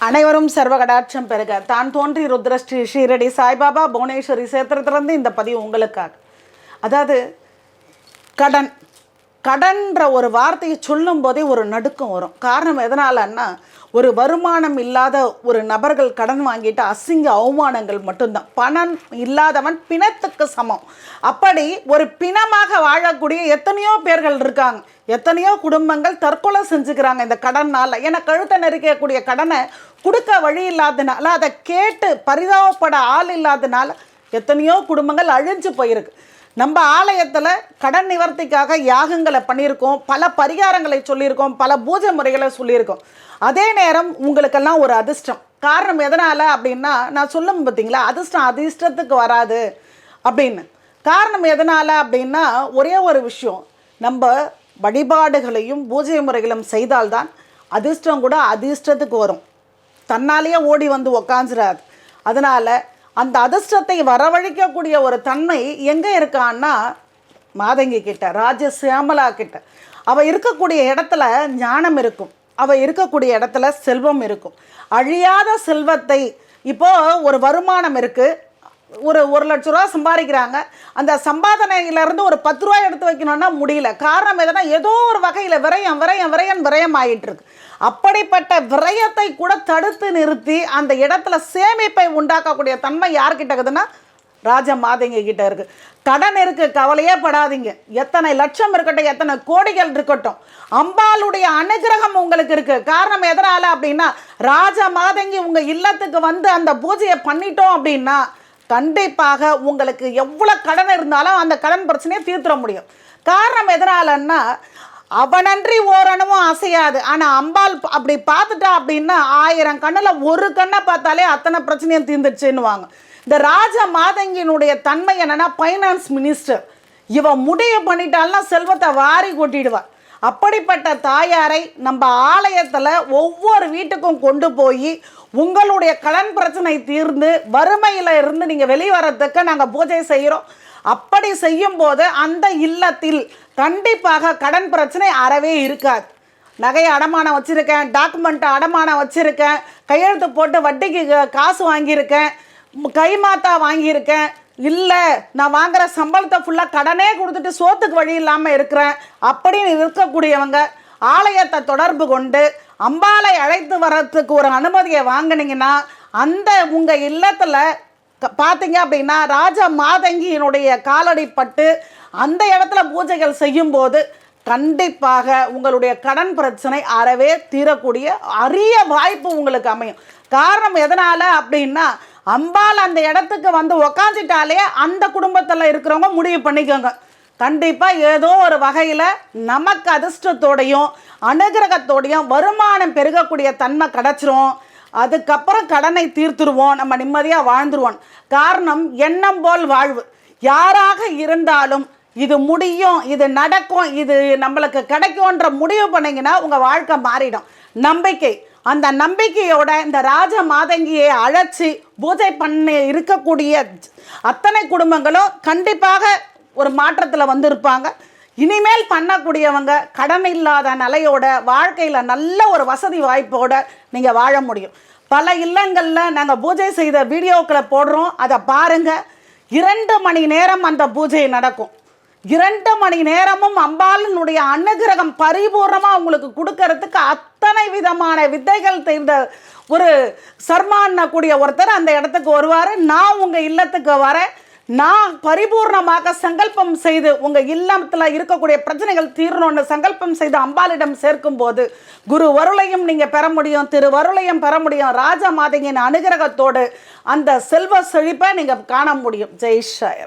அனைவரும் சர்வகடாட்சம் பெருக தான் தோன்றி ருத்ரஸ்ரீ ஷீரடி சாய்பாபா புவனேஸ்வரி சேத்திரத்திலிருந்து இந்த பதிவு உங்களுக்காக. அதாவது கடன் கடன்ற ஒரு வார்த்தையை சொல்லும் போதே ஒரு நடுக்கம் வரும். காரணம் எதனாலன்னா ஒரு வருமானம் இல்லாத ஒரு நபர்கள் கடன் வாங்கிட்டு அசிங்க அவமானங்கள் மட்டும்தான். பணம் இல்லாதவன் பிணத்துக்கு சமம். அப்படி ஒரு பிணமாக வாழக்கூடிய எத்தனையோ பேர்கள் இருக்காங்க. எத்தனையோ குடும்பங்கள் தற்கொலை செஞ்சுக்கிறாங்க இந்த கடனால் ஏன்னா கழுத்தை நெருக்கக்கூடிய கடனை கொடுக்க வழி இல்லாதனால அதை கேட்டு பரிதாபப்பட ஆள் இல்லாதனால எத்தனையோ குடும்பங்கள் அழிஞ்சு போயிருக்கு. நம்ம ஆலயத்தில் கடன் நிவர்த்திக்காக யாகங்களை பண்ணியிருக்கோம் பல பரிகாரங்களை சொல்லியிருக்கோம் பல பூஜை முறைகளை சொல்லியிருக்கோம். அதே நேரம் உங்களுக்கெல்லாம் ஒரு அதிர்ஷ்டம். காரணம் எதனால் அப்படின்னா நான் சொல்லும் பார்த்தீங்களா அதிர்ஷ்டம் அதிர்ஷ்டத்துக்கு வராது அப்படின்னு. காரணம் எதனால் அப்படின்னா ஒரே ஒரு விஷயம். நம்ம வழிபாடுகளையும் பூஜை முறைகளும் செய்தால்தான் அதிர்ஷ்டம் கூட அதிர்ஷ்டத்துக்கு வரும். தன்னாலேயே ஓடி வந்து உக்காந்துராது அதனால் அந்த அதிர்ஷ்டத்தை வரவழைக்கக்கூடிய ஒரு தன்மை எங்கே இருக்கான்னா மாதங்கி கிட்ட ராஜ சியாமலா கிட்ட. அவள் இருக்கக்கூடிய இடத்துல ஞானம் இருக்கும். அவள் இருக்கக்கூடிய இடத்துல செல்வம் இருக்கும். அழியாத செல்வத்தை இப்போது ஒரு வருமானம் இருக்குது ஒரு ஒரு லட்ச ரூபா சம்பாதிக்கிறாங்க. அந்த சம்பாதனையிலேருந்து ஒரு பத்து ரூபா எடுத்து வைக்கணும்னா முடியல. காரணம் எதுனா ஏதோ ஒரு வகையில் விரயம் விரயம் விரயம் விரயம் ஆகிட்டுருக்கு அப்படிப்பட்ட விரயத்தை கூட தடுத்து நிறுத்தி அந்த இடத்துல சேமிப்பை உண்டாக்கக்கூடிய தன்மை யார்கிட்ட இருக்குதுன்னா ராஜ மாதங்க கிட்ட இருக்குது கடன் இருக்கு கவலையே படாதீங்க. எத்தனை லட்சம் இருக்கட்டும் எத்தனை கோடிகள் இருக்கட்டும் அம்பாளுடைய அனுகிரகம் உங்களுக்கு இருக்கு. காரணம் எதனால் அப்படின்னா ராஜ மாதங்கி உங்கள் இல்லத்துக்கு வந்து அந்த பூஜையை பண்ணிட்டோம் அப்படின்னா கண்டிப்பாக உங்களுக்கு எவ்வளோ கடன் இருந்தாலும் அந்த கடன் பிரச்சனையை தீர்த்துட முடியும். காரணம் எதனாலன்னா அவனன்றி ஓரணமும் அசையாது. ஆனால் அம்பாள் அப்படி பார்த்துட்டா அப்படின்னா ஆயிரம் கண்ணில் ஒரு கண்ணை பார்த்தாலே அத்தனை பிரச்சனையும் தீர்ந்துடுச்சுன்னுவாங்க இந்த ராஜ மாதங்கியினுடைய தன்மை என்னென்னா ஃபைனான்ஸ் மினிஸ்டர் இவன் முடிவு பண்ணிட்டால்னா செல்வத்தை வாரி கொட்டிடுவா அப்படிப்பட்ட தாயாரை நம்ம ஆலயத்தில் ஒவ்வொரு வீட்டுக்கும் கொண்டு போய் உங்களுடைய கடன் பிரச்சனை தீர்ந்து வறுமையில் இருந்து நீங்கள் வெளிவரத்துக்கு நாங்கள் பூஜை செய்கிறோம் அப்படி செய்யும்போது அந்த இல்லத்தில் கண்டிப்பாக கடன் பிரச்சனை அறவே இருக்காது. நகையை அடமானம் வச்சுருக்கேன் டாக்குமெண்ட்டை அடமானம் வச்சுருக்கேன் கையெழுத்து போட்டு வட்டிக்கு காசு வாங்கியிருக்கேன் கைமாத்தா வாங்கியிருக்கேன் இல்லை நான் வாங்குற சம்பளத்தை ஃபுல்லாக கடனே கொடுத்துட்டு சோத்துக்கு வழி இல்லாமல் இருக்கிறேன் அப்படின்னு இருக்கக்கூடியவங்க ஆலயத்தை தொடர்பு கொண்டு அம்பாளை அழைத்து வர்றதுக்கு ஒரு அனுமதியை வாங்கினீங்கன்னா அந்த உங்கள் இல்லத்தில் பார்த்தீங்க அப்படின்னா ராஜ மாதங்கியினுடைய காலடிப்பட்டு அந்த இடத்துல பூஜைகள் செய்யும்போது கண்டிப்பாக உங்களுடைய கடன் பிரச்சனை அறவே தீரக்கூடிய அரிய வாய்ப்பு உங்களுக்கு அமையும். காரணம் எதனால் அப்படின்னா அம்பாள் அந்த இடத்துக்கு வந்து உக்காந்துட்டாலே அந்த குடும்பத்தில் இருக்கிறவங்க முடிவு பண்ணிக்கோங்க. கண்டிப்பாக ஏதோ ஒரு வகையில் நமக்கு அதிர்ஷ்டத்தோடையும் அனுகிரகத்தோடையும் வருமானம் பெருகக்கூடிய தன்மை கிடச்சிரும். அதுக்கப்புறம் கடனை தீர்த்துருவோம். நம்ம நிம்மதியாக வாழ்ந்துருவோம். காரணம் எண்ணம் போல் வாழ்வு. யாராக இருந்தாலும் இது முடியும் இது நடக்கும் இது நம்மளுக்கு கிடைக்கும்ன்ற முடிவு பண்ணிங்கன்னா உங்கள் வாழ்க்கை மாறிடும். நம்பிக்கை. அந்த நம்பிக்கையோட இந்த ராஜ மாதங்கியை அழைச்சி பூஜை பண்ணி இருக்கக்கூடிய அத்தனை குடும்பங்களும் கண்டிப்பாக ஒரு மாற்றத்தில் வந்திருப்பாங்க. இனிமேல் பண்ணக்கூடியவங்க கடன் இல்லாத நிலையோட வாழ்க்கையில் நல்ல ஒரு வசதி வாய்ப்போட நீங்கள் வாழ முடியும். பல இல்லங்களில் நாங்கள் பூஜை செய்த வீடியோக்களை போடுறோம். அதை பாருங்கள் இரண்டு மணி நேரம் அந்த பூஜை நடக்கும். இரண்டு மணி நேரமும் அம்பாளினுடைய அனுகிரகம் பரிபூர்ணமாக உங்களுக்கு கொடுக்கறதுக்கு அத்தனை விதமான வித்தைகள் தெரிந்த ஒரு சர்மான்ன கூடிய ஒருத்தர் அந்த இடத்துக்கு வருவார். நான் உங்கள் இல்லத்துக்கு வரேன். நான் பரிபூர்ணமாக சங்கல்பம் செய்து உங்கள் இல்லத்தில் இருக்கக்கூடிய பிரச்சனைகள் தீரணும்னு சங்கல்பம் செய்து அம்பாளிடம் சேர்க்கும் போது குரு வருளையும் நீங்கள் பெற முடியும் திரு வருளையும் பெற முடியும். ராஜ மாதங்கின் அனுகிரகத்தோடு அந்த செல்வ செழிப்பை நீங்கள் காண முடியும். ஜெய் ஷாயரா